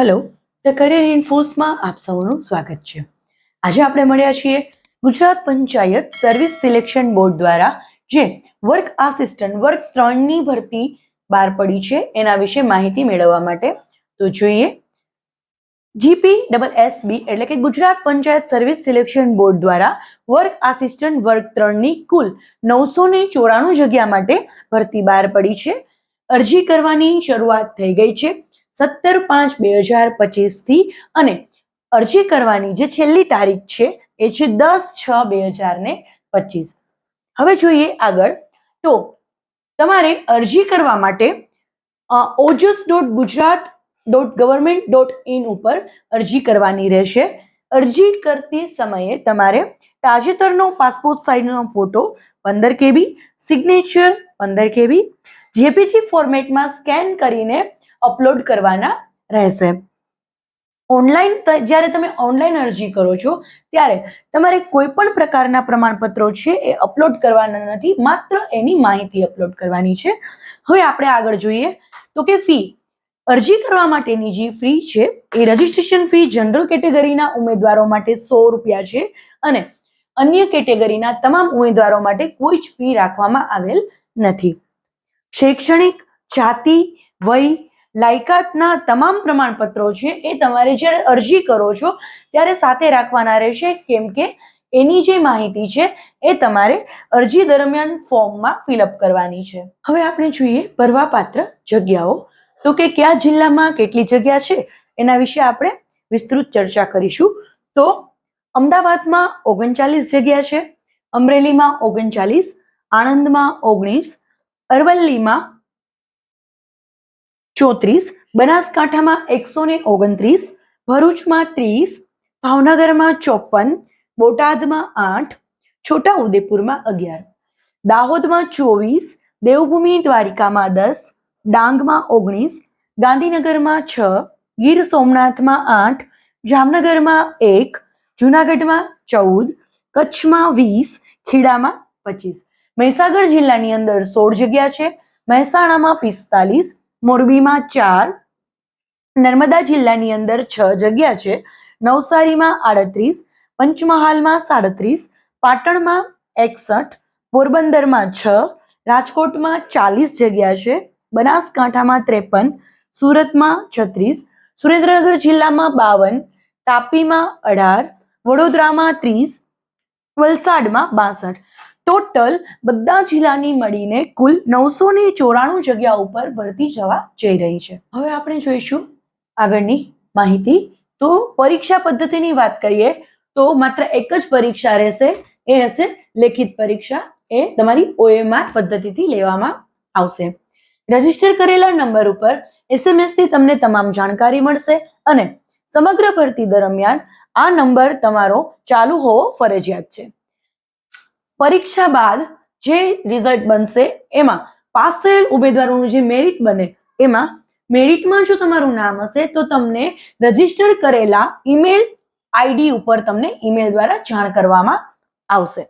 Hello the career ઇન્ફોસમાં આપ સૌનું સ્વાગત છે. આજે આપણે મળ્યા છીએ Gujarat panchayat service selection board દ્વારા, જે વર્ક આસિસ્ટન્ટ વર્ક ત્રણની ભરતી બહાર પડી છે, એના વિશે માહિતી મેળવવા માટે. તો જોઈએ. જીપી ડબલ એસ બી એટલે કે Gujarat panchayat service selection board દ્વારા વર્ક આસિસ્ટન્ટ વર્ગ ત્રણની કુલ નવસો ને ચોરાણું જગ્યા માટે ભરતી બહાર પડી છે. અરજી કરવાની શરૂઆત થઈ ગઈ છે. સત્તર પાંચ બે હજાર પચીસથી અને અરજી કરવાની જે છેલ્લી તારીખ છે એ છે દસ છ બે હજાર ને પચીસ. હવે જોઈએ આગળ. તો તમારે અરજી કરવા માટે Ojas dot Gujarat dot government dot in ઉપર અરજી કરવાની રહેશે. અરજી કરતી સમયે તમારે તાજેતરનો પાસપોર્ટ સાઇઝનો ફોટો પંદર કેબી, સિગ્નેચર પંદર કેબી, જેપીજી ફોર્મેટમાં સ્કેન કરીને અપલોડ કરવાના રહેશે. ઓનલાઈન જ્યારે તમે ઓનલાઈન અરજી કરો છો, ત્યારે તમારે કોઈ પણ પ્રકારના પ્રમાણપત્રો છે એ અપલોડ કરવાના નથી, માત્ર એની માહિતી અપલોડ કરવાની છે. હવે આપણે આગળ જોઈએ તો કે ફી અરજી કરવા માટેની જે ફી છે, એ રજીસ્ટ્રેશન ફી જનરલ કેટેગરીના ઉમેદવારો માટે સો રૂપિયા છે અને અન્ય કેટેગરીના તમામ ઉમેદવારો માટે કોઈ જ ફી રાખવામાં આવેલ નથી. શૈક્ષણિક, જાતિ, વય લાયકાતના તમામ પ્રમાણપત્રો છે, એ તમારે જ્યારે અરજી કરો છો, ત્યારે સાથે રાખવાના રહેશે, કેમ કે એની જે માહિતી છે, એ તમારે અરજી દરમિયાન ફોર્મમાં ફિલઅપ કરવાની છે. હવે આપણે જોઈએ ભરવાપાત્ર જગ્યાઓ. તો કે કયા જિલ્લામાં કેટલી જગ્યા છે, એના વિશે આપણે વિસ્તૃત ચર્ચા કરીશું. તો અમદાવાદમાં ઓગણચાલીસ જગ્યા છે, અમરેલીમાં ઓગણચાલીસ, આણંદમાં ઓગણીસ, અરવલ્લીમાં ચોત્રીસ, બનાસકાંઠામાં એકસો ને ઓગણત્રીસ, ભરૂચમાં ત્રીસ, ભાવનગરમાં ચોપન, બોટાદમાં આઠ છોટા ઉદેપુરમાં અગિયાર. દાહોદમાં ચોવીસ, દેવભૂમિ દ્વારિકામાં દસ, ડાંગમાં ઓગણીસ, ગાંધીનગરમાં છ, ગીર સોમનાથમાં આઠ, જામનગરમાં એક, જુનાગઢમાં ચૌદ, કચ્છમાં વીસ, ખેડામાં પચીસ. મહીસાગર જિલ્લાની અંદર સોળ જગ્યા છે, મહેસાણામાં પિસ્તાલીસ મોરબીમાં ચાર, નર્મદા જિલ્લાની અંદર છ જગ્યા છે. નવસારીમાં આડત્રીસ, પંચમહાલમાં સાડત્રીસ, પાટણમાં એકસઠ, પોરબંદરમાં છ, રાજકોટમાં ચાલીસ જગ્યા છે. બનાસકાંઠામાં ત્રેપન, સુરતમાં છત્રીસ, સુરેન્દ્રનગર જિલ્લામાં બાવન, તાપીમાં અઢાર, વડોદરામાં ત્રીસ, વલસાડમાં બાસઠ. ટોટલ બધા જિલ્લાની મળીને કુલ નવસો ને ચોરાણું જગ્યા ઉપર ભરતી જવા જઈ રહી છે. હવે આપણે જોઈશું આગળની માહિતી. તો પરીક્ષા પદ્ધતિની વાત કરીએ, તો માત્ર એક જ પરીક્ષા રહેશે. એ હશે લેખિત પરીક્ષા. એ તમારી ઓએમઆર પદ્ધતિથી લેવામાં આવશે. રજિસ્ટર કરેલા નંબર ઉપર એસએમએસથી તમને તમામ જાણકારી મળશે અને સમગ્ર ભરતી દરમિયાન આ નંબર તમારો ચાલુ હોવો ફરજિયાત છે. પરીક્ષા બાદ જે રિઝલ્ટ બનશે એમાં પાસ થયેલ ઉમેદવારોનું જે મેરિટ બને, એમાં મેરિટમાં જો તમારું નામ હશે તો તમને રજિસ્ટર કરેલા ઈમેલ આઈડી ઉપર તમને ઈમેલ દ્વારા જાણ કરવામાં આવશે.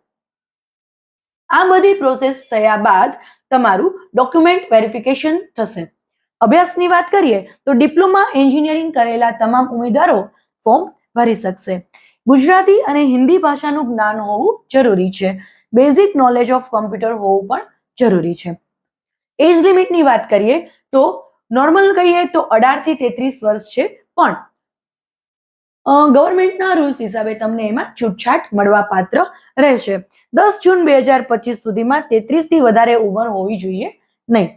આ બધી પ્રોસેસ થયા બાદ તમારું ડોક્યુમેન્ટ વેરિફિકેશન થશે. અભ્યાસની વાત કરીએ તો ડિપ્લોમા એન્જિનિયરિંગ કરેલા તમામ ઉમેદવારો ફોર્મ ભરી શકશે. ગુજરાતી અને હિન્દી ભાષાનું જ્ઞાન હોવું જરૂરી છે. બેઝિક નોલેજ ઓફ કોમ્પ્યુટર હોવું પણ જરૂરી છે. એજ લિમિટની વાત કરીએ તો નોર્મલ કહીએ તો અઢારથી તેત્રીસ વર્ષ છે પણ ગવર્મેન્ટના રૂલ્સ હિસાબે તમને એમાં છૂટછાટ મળવા પાત્ર રહેશે. દસ જૂન બે હજાર પચીસ સુધીમાં તેત્રીસથી વધારે ઉંમર હોવી જોઈએ નહીં.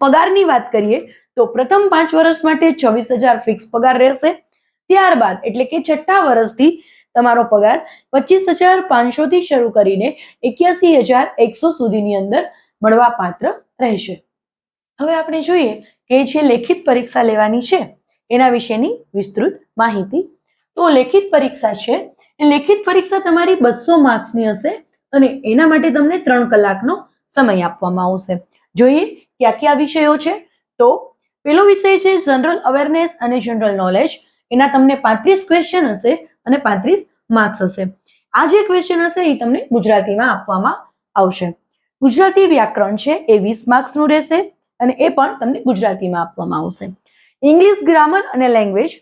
પગારની વાત કરીએ તો પ્રથમ પાંચ વર્ષ માટે છવ્વીસ હજાર ફિક્સ પગાર રહેશે. ત્યારબાદ, એટલે કે છઠ્ઠા વર્ષથી તમારો પગાર પચીસ હજાર પાંચસો થી શરૂ કરીને એક્યાસી હજાર એકસો સુધીની અંદર મળવા પાત્ર રહેશે. હવે આપણે જોઈએ કે જે લેખિત પરીક્ષા લેવાની છે, એના વિશેની વિસ્તૃત માહિતી. તો લેખિત પરીક્ષા છે, એ લેખિત પરીક્ષા તમારી બસો માર્ક્સની હશે અને એના માટે તમને ત્રણ કલાકનો સમય આપવામાં આવશે. જોઈએ કયા કયા વિષયો છે? તો પેલો વિષય છે, જનરલ અવેરનેસ અને જનરલ નોલેજ એના તમને પાંત્રીસ ક્વેશ્ચન હશે અને પાંત્રીસ માર્ક્સ હશે. આ જે ક્વેશ્ચન હશે એ તમને ગુજરાતીમાં આપવામાં આવશે. ગુજરાતી વ્યાકરણ છે એ વીસ માર્ક્સનું રહેશે અને એ પણ તમને ગુજરાતીમાં આપવામાં આવશે. ઇંગ્લિશ ગ્રામર અને લેંગ્વેજ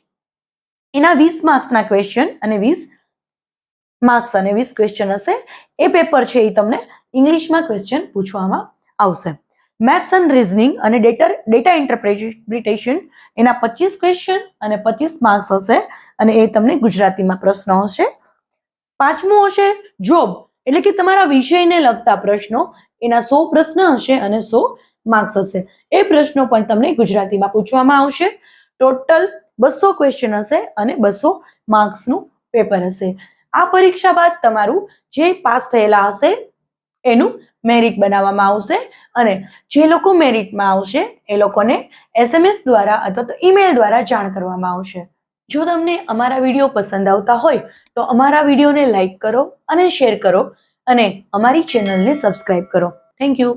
એના વીસ માર્ક્સના ક્વેશ્ચન અને વીસ માર્ક્સ અને વીસ ક્વેશ્ચન હશે. એ પેપર છે એ તમને ઇંગ્લિશમાં ક્વેશ્ચન પૂછવામાં આવશે. મેથ્સ એન્ડ રિઝનિંગ અને ડેટા ડેટા ઇન્ટરપ્રિટેશન એના પચીસ ક્વેશ્ચન અને પચીસ માર્ક્સ હશે અને એ તમને ગુજરાતીમાં પ્રશ્નો હશે. પાંચમું હશે જોબ એટલે કે તમારા વિષયને લગતા પ્રશ્નો, એના સો પ્રશ્ન હશે અને સો માર્ક્સ હશે. એ પ્રશ્નો પણ તમને ગુજરાતીમાં પૂછવામાં આવશે. ટોટલ બસો ક્વેશ્ચન હશે અને બસો માર્ક્સનું પેપર હશે. આ પરીક્ષા બાદ તમારું જે પાસ થયેલા હશે, એનું મેરિટ બનાવવામાં આવશે અને જે લોકો મેરિટમાં આવશે, એ લોકોને એસએમએસ દ્વારા અથવા તો ઈમેલ દ્વારા જાણ કરવામાં આવશે. જો તમને અમારા વીડિયો પસંદ આવતા હોય, તો અમારા વિડીયોને લાઈક કરો અને શેર કરો અને અમારી ચેનલને સબસ્ક્રાઈબ કરો. Thank you